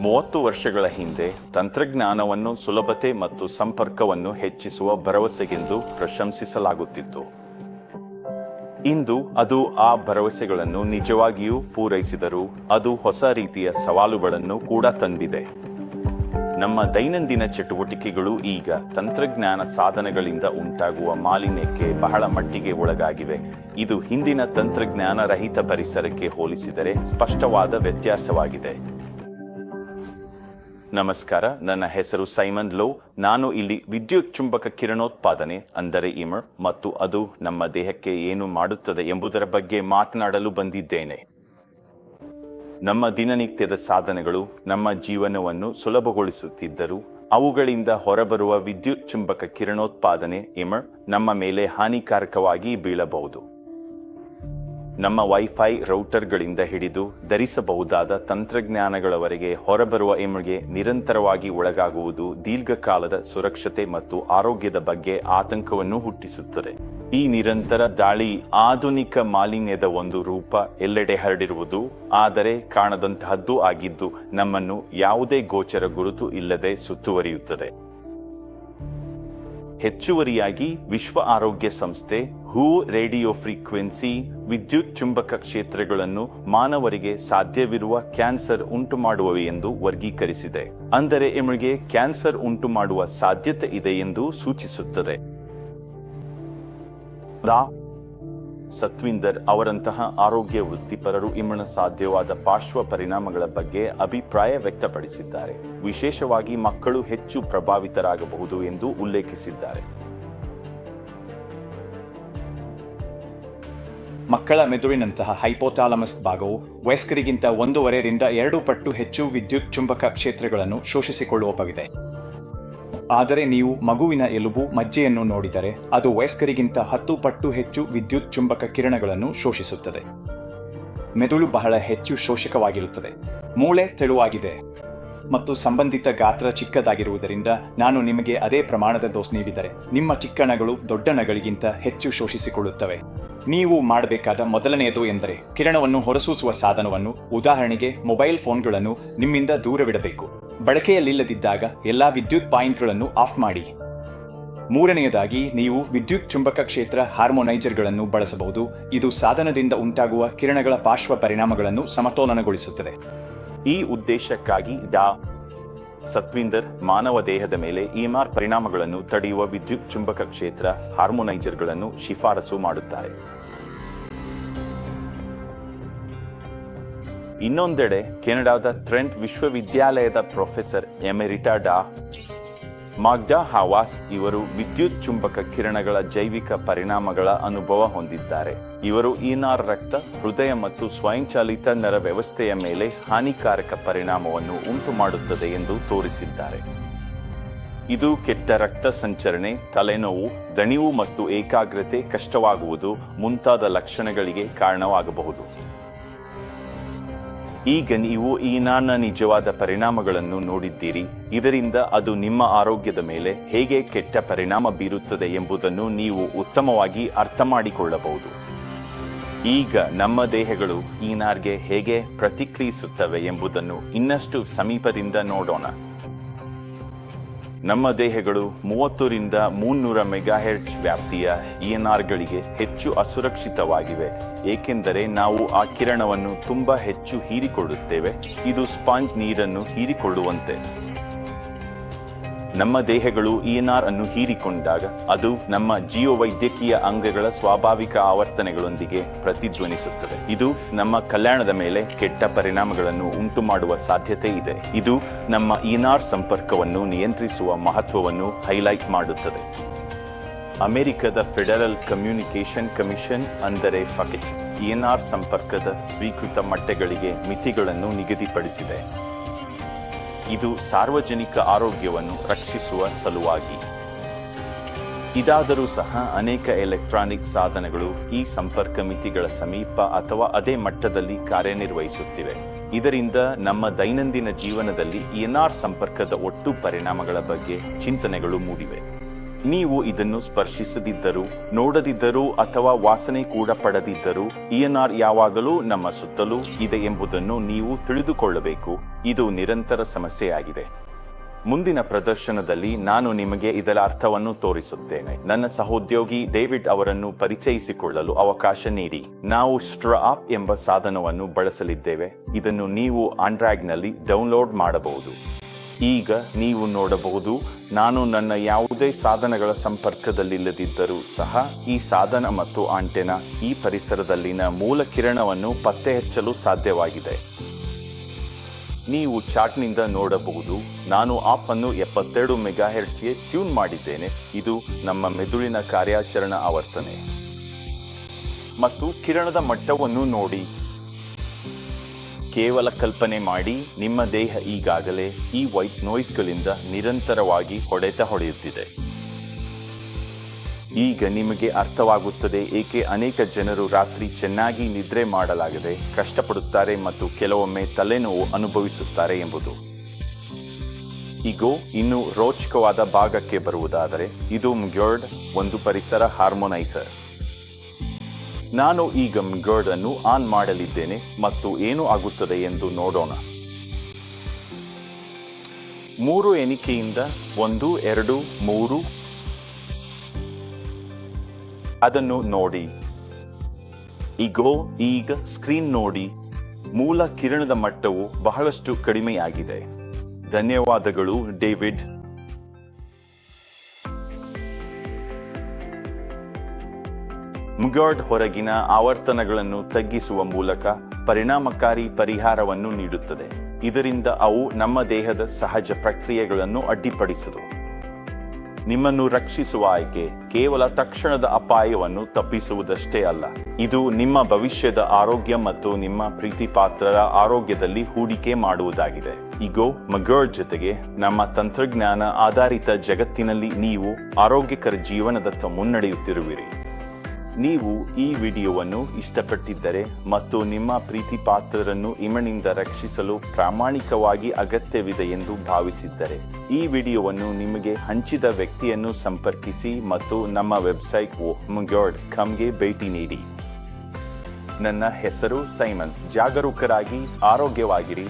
ಮೂವತ್ತು ವರ್ಷಗಳ ಹಿಂದೆ ತಂತ್ರಜ್ಞಾನವನ್ನು, ಸುಲಭತೆ ಮತ್ತು ಸಂಪರ್ಕವನ್ನು ಹೆಚ್ಚಿಸುವ ಭರವಸೆಗೆಂದು ಪ್ರಶಂಸಿಸಲಾಗುತ್ತಿತ್ತು. ಇಂದು ಅದು ಆ ಭರವಸೆಗಳನ್ನು ನಿಜವಾಗಿಯೂ ಪೂರೈಸಿದರೂ ಅದು ಹೊಸ ರೀತಿಯ ಸವಾಲುಗಳನ್ನು ಕೂಡ ತಂದಿದೆ. ನಮ್ಮ ದೈನಂದಿನ ಚಟುವಟಿಕೆಗಳು ಈಗ ತಂತ್ರಜ್ಞಾನ ಸಾಧನಗಳಿಂದ ಉಂಟಾಗುವ ಮಾಲಿನ್ಯಕ್ಕೆ ಬಹಳ ಮಟ್ಟಿಗೆ ಒಳಗಾಗಿವೆ. ಇದು ಹಿಂದಿನ ತಂತ್ರಜ್ಞಾನ ರಹಿತ ಪರಿಸರಕ್ಕೆ ಹೋಲಿಸಿದರೆ ಸ್ಪಷ್ಟವಾದ ವ್ಯತ್ಯಾಸವಾಗಿದೆ. ನಮಸ್ಕಾರ. ನನ್ನ ಹೆಸರು ಸೈಮನ್ ಲೋ. ನಾನು ಇಲ್ಲಿ ವಿದ್ಯುತ್ ಚುಂಬಕ ಕಿರಣೋತ್ಪಾದನೆ ಅಂದರೆ ಇಮರ್ ಮತ್ತು ಅದು ನಮ್ಮ ದೇಹಕ್ಕೆ ಏನು ಮಾಡುತ್ತದೆ ಎಂಬುದರ ಬಗ್ಗೆ ಮಾತನಾಡಲು ಬಂದಿದ್ದೇನೆ. ನಮ್ಮ ದಿನನಿತ್ಯದ ಸಾಧನಗಳು ನಮ್ಮ ಜೀವನವನ್ನು ಸುಲಭಗೊಳಿಸುತ್ತಿದ್ದರು ಅವುಗಳಿಂದ ಹೊರಬರುವ ವಿದ್ಯುತ್ ಚುಂಬಕ ಕಿರಣೋತ್ಪಾದನೆ ಇಮರ್ ನಮ್ಮ ಮೇಲೆ ಹಾನಿಕಾರಕವಾಗಿ ಬೀಳಬಹುದು. ನಮ್ಮ ವೈಫೈ ರೌಟರ್ಗಳಿಂದ ಹಿಡಿದು ಧರಿಸಬಹುದಾದ ತಂತ್ರಜ್ಞಾನಗಳವರೆಗೆ ಹೊರಬರುವ ಎಮ್ಗೆ ನಿರಂತರವಾಗಿ ಒಳಗಾಗುವುದು ದೀರ್ಘಕಾಲದ ಸುರಕ್ಷತೆ ಮತ್ತು ಆರೋಗ್ಯದ ಬಗ್ಗೆ ಆತಂಕವನ್ನು ಹುಟ್ಟಿಸುತ್ತದೆ. ಈ ನಿರಂತರ ದಾಳಿ ಆಧುನಿಕ ಮಾಲಿನ್ಯದ ಒಂದು ರೂಪ ಎಲ್ಲೆಡೆ ಹರಡಿರುವುದು, ಆದರೆ ಕಾಣದಂತಹದ್ದು ಆಗಿದ್ದು ನಮ್ಮನ್ನು ಯಾವುದೇ ಗೋಚರ ಗುರುತು ಇಲ್ಲದೆ ಸುತ್ತುವರಿಯುತ್ತದೆ. ಹೆಚ್ಚುವರಿಯಾಗಿ ವಿಶ್ವ ಆರೋಗ್ಯ ಸಂಸ್ಥೆ ಹೂ ರೇಡಿಯೋ ಫ್ರೀಕ್ವೆನ್ಸಿ ವಿದ್ಯುತ್ ಚುಂಬಕ ಕ್ಷೇತ್ರಗಳನ್ನು ಮಾನವರಿಗೆ ಸಾಧ್ಯವಿರುವ ಕ್ಯಾನ್ಸರ್ ಉಂಟು ಮಾಡುವವೆ ಎಂದು ವರ್ಗೀಕರಿಸಿದೆ. ಅಂದರೆ ಎಮಗೆ ಕ್ಯಾನ್ಸರ್ ಉಂಟು ಮಾಡುವ ಸಾಧ್ಯತೆ ಇದೆ ಎಂದು ಸೂಚಿಸುತ್ತದೆ. ಸತ್ವಿಂದರ್ ಅವರಂತಹ ಆರೋಗ್ಯ ವೃತ್ತಿಪರರು ಇಮ್ಮನ ಸಾಧ್ಯವಾದ ಪಾರ್ಶ್ವ ಪರಿಣಾಮಗಳ ಬಗ್ಗೆ ಅಭಿಪ್ರಾಯ ವ್ಯಕ್ತಪಡಿಸಿದ್ದಾರೆ. ವಿಶೇಷವಾಗಿ ಮಕ್ಕಳು ಹೆಚ್ಚು ಪ್ರಭಾವಿತರಾಗಬಹುದು ಎಂದು ಉಲ್ಲೇಖಿಸಿದ್ದಾರೆ. ಮಕ್ಕಳ ಮೆದುಳಿನಂತಹ ಹೈಪೋಥಾಲಮಸ್ ಭಾಗವು ವಯಸ್ಕರಿಗಿಂತ ಒಂದೂವರೆರಿಂದ ಎರಡು ಪಟ್ಟು ಹೆಚ್ಚು ವಿದ್ಯುತ್ ಚುಂಬಕ ಕ್ಷೇತ್ರಗಳನ್ನು ಶೋಷಿಸಿಕೊಳ್ಳುವವಾಗಿದೆ ಆದರೆ ನೀವು ಮಗುವಿನ ಎಲುಬು, ಮಜ್ಜೆಯನ್ನು ನೋಡಿದರೆ ಅದು ವಯಸ್ಕರಿಗಿಂತ ಹತ್ತು ಪಟ್ಟು ಹೆಚ್ಚು ವಿದ್ಯುತ್ ಚುಂಬಕ ಕಿರಣಗಳನ್ನು ಶೋಷಿಸುತ್ತದೆ. ಮೆದುಳು ಬಹಳ ಹೆಚ್ಚು ಶೋಷಕವಾಗಿರುತ್ತದೆ. ಮೂಳೆ ತೆಳುವಾಗಿದೆ ಮತ್ತು ಸಂಬಂಧಿತ ಗಾತ್ರ ಚಿಕ್ಕದಾಗಿರುವುದರಿಂದ ನಾನು ನಿಮಗೆ ಅದೇ ಪ್ರಮಾಣದ ದೋಸ್ ನೀಡಿದರೆ ನಿಮ್ಮ ಚಿಕ್ಕಣಗಳು ದೊಡ್ಡಣಗಳಿಗಿಂತ ಹೆಚ್ಚು ಶೋಷಿಸಿಕೊಳ್ಳುತ್ತವೆ. ನೀವು ಮಾಡಬೇಕಾದ ಮೊದಲನೆಯದು ಎಂದರೆ ಕಿರಣವನ್ನು ಹೊರಸೂಸುವ ಸಾಧನವನ್ನು, ಉದಾಹರಣೆಗೆ ಮೊಬೈಲ್ ಫೋನ್ಗಳನ್ನು ನಿಮ್ಮಿಂದ ದೂರವಿಡಬೇಕು. ಬಳಕೆಯಲ್ಲಿಲ್ಲದಿದ್ದಾಗ ಎಲ್ಲ ವಿದ್ಯುತ್ ಪಾಯಿಂಟ್ಗಳನ್ನು ಆಫ್ ಮಾಡಿ. ಮೂರನೆಯದಾಗಿ, ನೀವು ವಿದ್ಯುತ್ ಚುಂಬಕ ಕ್ಷೇತ್ರ ಹಾರ್ಮೋನೈಜರ್ಗಳನ್ನು ಬಳಸಬಹುದು. ಇದು ಸಾಧನದಿಂದ ಉಂಟಾಗುವ ಕಿರಣಗಳ ಪಾರ್ಶ್ವ ಪರಿಣಾಮಗಳನ್ನು ಸಮತೋಲನಗೊಳಿಸುತ್ತದೆ. ಈ ಉದ್ದೇಶಕ್ಕಾಗಿ ಡಾ ಸತ್ವಿಂದರ್ ಮಾನವ ದೇಹದ ಮೇಲೆ ಇಮಾರ್ ಪರಿಣಾಮಗಳನ್ನು ತಡೆಯುವ ವಿದ್ಯುತ್ ಚುಂಬಕ ಕ್ಷೇತ್ರ ಹಾರ್ಮೋನೈಜರ್ಗಳನ್ನು ಶಿಫಾರಸು ಮಾಡುತ್ತಾರೆ. ಇನ್ನೊಂದೆಡೆ ಕೆನಡಾದ ಟ್ರೆಂಟ್ ವಿಶ್ವವಿದ್ಯಾಲಯದ ಪ್ರೊಫೆಸರ್ ಎಮೆರಿಟಾ ಡಾ ಮಾಗ್ಡಾ ಹಾವಾಸ್ ಇವರು ವಿದ್ಯುತ್ ಚುಂಬಕ ಕಿರಣಗಳ ಜೈವಿಕ ಪರಿಣಾಮಗಳ ಅನುಭವ ಹೊಂದಿದ್ದಾರೆ. ಇವರು ಈನಾರ್ ರಕ್ತ, ಹೃದಯ ಮತ್ತು ಸ್ವಯಂಚಾಲಿತ ನರ ವ್ಯವಸ್ಥೆಯ ಮೇಲೆ ಹಾನಿಕಾರಕ ಪರಿಣಾಮವನ್ನು ಉಂಟು ಮಾಡುತ್ತದೆ ಎಂದು ತೋರಿಸಿದ್ದಾರೆ. ಇದು ಕೆಟ್ಟ ರಕ್ತ ಸಂಚರಣೆ, ತಲೆನೋವು, ದಣಿವು ಮತ್ತು ಏಕಾಗ್ರತೆ ಕಷ್ಟವಾಗುವುದು ಮುಂತಾದ ಲಕ್ಷಣಗಳಿಗೆ ಕಾರಣವಾಗಬಹುದು. ಈಗ ನೀವು ಈ ನಾನ ನಿಜವಾದ ಪರಿಣಾಮಗಳನ್ನು ನೋಡಿದ್ದೀರಿ. ಇದರಿಂದ ಅದು ನಿಮ್ಮ ಆರೋಗ್ಯದ ಮೇಲೆ ಹೇಗೆ ಕೆಟ್ಟ ಪರಿಣಾಮ ಬೀರುತ್ತದೆ ಎಂಬುದನ್ನು ನೀವು ಉತ್ತಮವಾಗಿ ಅರ್ಥ ಮಾಡಿಕೊಳ್ಳಬಹುದು ಈಗ ನಮ್ಮ ದೇಹಗಳು ಈ ನಾರ್ಗೆ ಹೇಗೆ ಪ್ರತಿಕ್ರಿಯಿಸುತ್ತವೆ ಎಂಬುದನ್ನು ಇನ್ನಷ್ಟು ಸಮೀಪದಿಂದ ನೋಡೋಣ. ನಮ್ಮ ದೇಹಗಳು ಮೂವತ್ತರಿಂದ ಮುನ್ನೂರ ಮೆಗಾಹೆರ್ಟ್ಸ್ ವ್ಯಾಪ್ತಿಯ ಇಎನ್ಆರ್ಗಳಿಗೆ ಹೆಚ್ಚು ಅಸುರಕ್ಷಿತವಾಗಿವೆ. ಏಕೆಂದರೆ ನಾವು ಆ ಕಿರಣವನ್ನು ತುಂಬಾ ಹೆಚ್ಚು ಹೀರಿಕೊಳ್ಳುತ್ತೇವೆ. ಇದು ಸ್ಪಾಂಜ್ ನೀರನ್ನು ಹೀರಿಕೊಳ್ಳುವಂತೆ. ನಮ್ಮ ದೇಹಗಳು ಇಎನ್ಆರ್ ಅನ್ನು ಹೀರಿಕೊಂಡಾಗ ಅದು ನಮ್ಮ ಜೀವವೈದ್ಯಕೀಯ ಅಂಗಗಳ ಸ್ವಾಭಾವಿಕ ಆವರ್ತನೆಗಳೊಂದಿಗೆ ಪ್ರತಿಧ್ವನಿಸುತ್ತದೆ. ಇದು ನಮ್ಮ ಕಲ್ಯಾಣದ ಮೇಲೆ ಕೆಟ್ಟ ಪರಿಣಾಮಗಳನ್ನು ಉಂಟು ಮಾಡುವ ಸಾಧ್ಯತೆ ಇದೆ. ಇದು ನಮ್ಮ ಇಎನ್ಆರ್ ಸಂಪರ್ಕವನ್ನು ನಿಯಂತ್ರಿಸುವ ಮಹತ್ವವನ್ನು ಹೈಲೈಟ್ ಮಾಡುತ್ತದೆ. ಅಮೆರಿಕದ ಫೆಡರಲ್ ಕಮ್ಯುನಿಕೇಷನ್ ಕಮಿಷನ್ ಅಂದರೆ ಫಕಿಚ್ ಇಎನ್ಆರ್ ಸಂಪರ್ಕದ ಸ್ವೀಕೃತ ಮಟ್ಟಗಳಿಗೆ ಮಿತಿಗಳನ್ನು ನಿಗದಿಪಡಿಸಿದೆ. ಇದು ಸಾರ್ವಜನಿಕ ಆರೋಗ್ಯವನ್ನು ರಕ್ಷಿಸುವ ಸಲುವಾಗಿ. ಇದಾದರೂ ಸಹ ಅನೇಕ ಎಲೆಕ್ಟ್ರಾನಿಕ್ ಸಾಧನಗಳು ಈ ಸಂಪರ್ಕ ಮಿತಿಗಳ ಸಮೀಪ ಅಥವಾ ಅದೇ ಮಟ್ಟದಲ್ಲಿ ಕಾರ್ಯನಿರ್ವಹಿಸುತ್ತಿವೆ. ಇದರಿಂದ ನಮ್ಮ ದೈನಂದಿನ ಜೀವನದಲ್ಲಿ ಎನ್ಆರ್ ಸಂಪರ್ಕದ ಒಟ್ಟು ಪರಿಣಾಮಗಳ ಬಗ್ಗೆ ಚಿಂತನೆಗಳು ಮೂಡಿವೆ. ನೀವು ಇದನ್ನು ಸ್ಪರ್ಶಿಸದಿದ್ದರೂ, ನೋಡದಿದ್ದರೂ ಅಥವಾ ವಾಸನೆ ಕೂಡ ಪಡೆದಿದ್ದರೂ ಇಎನ್ಆರ್ ಯಾವಾಗಲೂ ನಮ್ಮ ಸುತ್ತಲೂ ಇದೆ ಎಂಬುದನ್ನು ನೀವು ತಿಳಿದುಕೊಳ್ಳಬೇಕು. ಇದು ನಿರಂತರ ಸಮಸ್ಯೆಯಾಗಿದೆ. ಮುಂದಿನ ಪ್ರದರ್ಶನದಲ್ಲಿ ನಾನು ನಿಮಗೆ ಇದರ ಅರ್ಥವನ್ನು ತೋರಿಸುತ್ತೇನೆ. ನನ್ನ ಸಹೋದ್ಯೋಗಿ ಡೇವಿಡ್ ಅವರನ್ನು ಪರಿಚಯಿಸಿಕೊಳ್ಳಲು ಅವಕಾಶ ನೀಡಿ. ನಾವು ಸ್ಟ್ರಾಪ್ ಎಂಬ ಸಾಧನವನ್ನು ಬಳಸಲಿದ್ದೇವೆ. ಇದನ್ನು ನೀವು ಆಂಡ್ರಾಯ್ಡ್ನಲ್ಲಿ ಡೌನ್ಲೋಡ್ ಮಾಡಬಹುದು. ಈಗ ನೀವು ನೋಡಬಹುದು, ನಾನು ನನ್ನ ಯಾವುದೇ ಸಾಧನಗಳ ಸಂಪರ್ಕದಲ್ಲಿಲ್ಲದಿದ್ದರೂ ಸಹ ಈ ಸಾಧನ ಮತ್ತು ಆಂಟೆನಾ ಈ ಪರಿಸರದಲ್ಲಿನ ಮೂಲ ಕಿರಣವನ್ನು ಪತ್ತೆ ಹಚ್ಚಲು ಸಾಧ್ಯವಾಗಿದೆ. ನೀವು ಚಾಟ್ನಿಂದ ನೋಡಬಹುದು, ನಾನು ಆಪ್ ಅನ್ನು ಎಪ್ಪತ್ತೆರಡು ಮೆಗಾಹೆರ್ಟ್ಗೆ ಟ್ಯೂನ್ ಮಾಡಿದ್ದೇನೆ, ಇದು ನಮ್ಮ ಮೆದುಳಿನ ಕಾರ್ಯಾಚರಣಾ ಆವರ್ತನೆ. ಮತ್ತು ಕಿರಣದ ಮಟ್ಟವನ್ನು ನೋಡಿ ಕೇವಲ ಕಲ್ಪನೆ ಮಾಡಿ, ನಿಮ್ಮ ದೇಹ ಈಗಾಗಲೇ ಈ ವೈಟ್ ನೋಯ್ಸ್ಗಳಿಂದ ನಿರಂತರವಾಗಿ ಹೊಡೆತ ಹೊಡೆಯುತ್ತಿದೆ. ಈಗ ನಿಮಗೆ ಅರ್ಥವಾಗುತ್ತದೆ ಏಕೆ ಅನೇಕ ಜನರು ರಾತ್ರಿ ಚೆನ್ನಾಗಿ ನಿದ್ರೆ ಮಾಡಲಾಗದೆ ಕಷ್ಟಪಡುತ್ತಾರೆ ಮತ್ತು ಕೆಲವೊಮ್ಮೆ ತಲೆನೋವು ಅನುಭವಿಸುತ್ತಾರೆ ಎಂಬುದು. ಈಗ ಇನ್ನು ರೋಚಕವಾದ ಭಾಗಕ್ಕೆ ಬರುವುದಾದರೆ ಇದು ಮ್ಯೂರ್ಡ್ ಒಂದು ಪರಿಸರ ಹಾರ್ಮೋನೈಸರ್. ನಾನು ಈಗ ಗರ್ಡನ್ನು ಅನ್ನು ಆನ್ ಮಾಡಲಿದ್ದೇನೆ ಮತ್ತು ಏನು ಆಗುತ್ತದೆ ಎಂದು ನೋಡೋಣ. ಮೂರು ಎಣಿಕೆಯಿಂದ ಒಂದು, ಎರಡು, ಮೂರು. ಅದನ್ನು ನೋಡಿ. ಈಗೋ ಈಗ ಸ್ಕ್ರೀನ್ ನೋಡಿ. ಮೂಲ ಕಿರಣದ ಮಟ್ಟವು ಬಹಳಷ್ಟು ಕಡಿಮೆಯಾಗಿದೆ. ಧನ್ಯವಾದಗಳು, ಡೇವಿಡ್. ಮುಗಾರ್ಡ್ ಹೊರಗಿನ ಆವರ್ತನಗಳನ್ನು ತಗ್ಗಿಸುವ ಮೂಲಕ ಪರಿಣಾಮಕಾರಿ ಪರಿಹಾರವನ್ನು ನೀಡುತ್ತದೆ. ಇದರಿಂದ ಅವು ನಮ್ಮ ದೇಹದ ಸಹಜ ಪ್ರಕ್ರಿಯೆಗಳನ್ನು ಅಡ್ಡಿಪಡಿಸದು ನಿಮ್ಮನ್ನು ರಕ್ಷಿಸುವ ಆಯ್ಕೆ ಕೇವಲ ತಕ್ಷಣದ ಅಪಾಯವನ್ನು ತಪ್ಪಿಸುವುದಷ್ಟೇ ಅಲ್ಲ. ಇದು ನಿಮ್ಮ ಭವಿಷ್ಯದ ಆರೋಗ್ಯ ಮತ್ತು ನಿಮ್ಮ ಪ್ರೀತಿಪಾತ್ರರ ಆರೋಗ್ಯದಲ್ಲಿ ಹೂಡಿಕೆ ಮಾಡುವುದಾಗಿದೆ. ಈಗೋ ಮಗರ್ ಜೊತೆಗೆ ನಮ್ಮ ತಂತ್ರಜ್ಞಾನ ಆಧಾರಿತ ಜಗತ್ತಿನಲ್ಲಿ ನೀವು ಆರೋಗ್ಯಕರ ಜೀವನದತ್ತ ಮುನ್ನಡೆಯುತ್ತಿರುವಿರಿ. ನೀವು ಈ ವಿಡಿಯೋವನ್ನು ಇಷ್ಟಪಟ್ಟಿದ್ದರೆ ಮತ್ತು ನಿಮ್ಮ ಪ್ರೀತಿ ಪಾತ್ರರನ್ನು ಇಮನಿಂದ ರಕ್ಷಿಸಲು ಪ್ರಾಮಾಣಿಕವಾಗಿ ಅಗತ್ಯವಿದೆ ಎಂದು ಭಾವಿಸಿದ್ದರೆ, ಈ ವಿಡಿಯೋವನ್ನು ನಿಮಗೆ ಹಂಚಿದ ವ್ಯಕ್ತಿಯನ್ನು ಸಂಪರ್ಕಿಸಿ ಮತ್ತು ನಮ್ಮ ವೆಬ್ಸೈಟ್ ಮುಗ್ಯೋರ್ಡ್ ಖಮ್ಗೆ ಭೇಟಿ ನೀಡಿ. ನನ್ನ ಹೆಸರು ಸೈಮನ್. ಜಾಗರೂಕರಾಗಿ, ಆರೋಗ್ಯವಾಗಿರಿ.